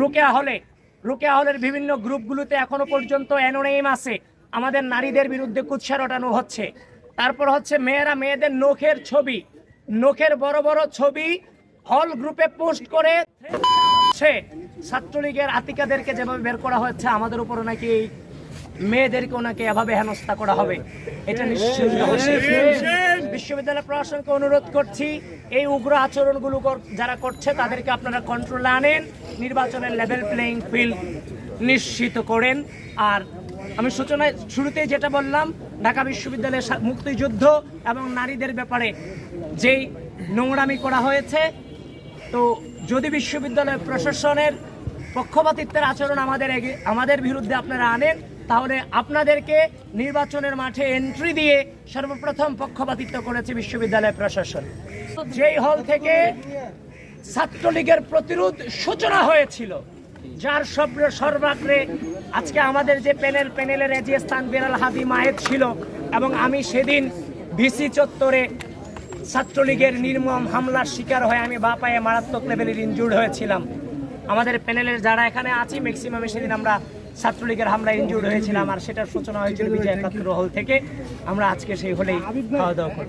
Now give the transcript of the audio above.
রোকেয়া হলে, রোকেয়া হলের বিভিন্ন গ্রুপগুলোতে এখনও পর্যন্ত অ্যানোনেম আছে। আমাদের নারীদের বিরুদ্ধে কুৎসা রটানো হচ্ছে। তারপর হচ্ছে মেয়েরা মেয়েদের নখের ছবি। নখের বড় বড় ছবি হল গ্রুপে পোস্ট করে সে ছাত্রলীগের আতিকাদেরকে যেভাবে বের করা হচ্ছে আমাদের উপর নাকি মেয়েদেরকে ওনাকে এভাবে হেনস্থা করা হবে। এটা অবশ্যই। বিশ্ববিদ্যালয় প্রশাসনকে অনুরোধ করছি, এই উগ্র আচরণগুলো যারা করছে তাদেরকে আপনারা কন্ট্রোলে আনেন, নির্বাচনের লেভেল প্লেইং ফিল্ড নিশ্চিত করেন। আর আমি সূচনায়, শুরুতেই যেটা বললাম, ঢাকা বিশ্ববিদ্যালয়ের মুক্তিযুদ্ধ এবং নারীদের ব্যাপারে যেই নোংরামি করা হয়েছে, তো যদি বিশ্ববিদ্যালয় প্রশাসনের পক্ষপাতিত্বের আচরণ আমাদের আমাদের বিরুদ্ধে আপনারা আনেন তাহলে আপনাদেরকে নির্বাচনের মাঠে এন্ট্রি দিয়ে সর্বপ্রথম পক্ষপাতিত্ব করেছে বিশ্ববিদ্যালয় প্রশাসন। যেই হল থেকে ছাত্রলীগের প্রতিরোধ সূচনা হয়েছিল, যার সব সর্বাগ্রে আজকে আমাদের যে প্যানেল, প্যানেলের এজিয়ে স্থান বেলাল হাদি মায়ের ছিল, এবং আমি সেদিন ভিসি চত্বরে ছাত্রলীগের নির্মম হামলার শিকার হয়ে আমি বা পায়ে মারাত্মক লেভেলের ইনজুর্ড হয়েছিলাম। আমাদের প্যানেলের যারা এখানে আছি ম্যাক্সিমামে সেদিন আমরা ছাত্রলীগের হামলায় ইনজুর্ড হয়েছিলাম আর সেটার সূচনা হয়েছিল বিজয় একাত্তর হল থেকে। আমরা আজকে সেই হলেই খাওয়া দাওয়া করি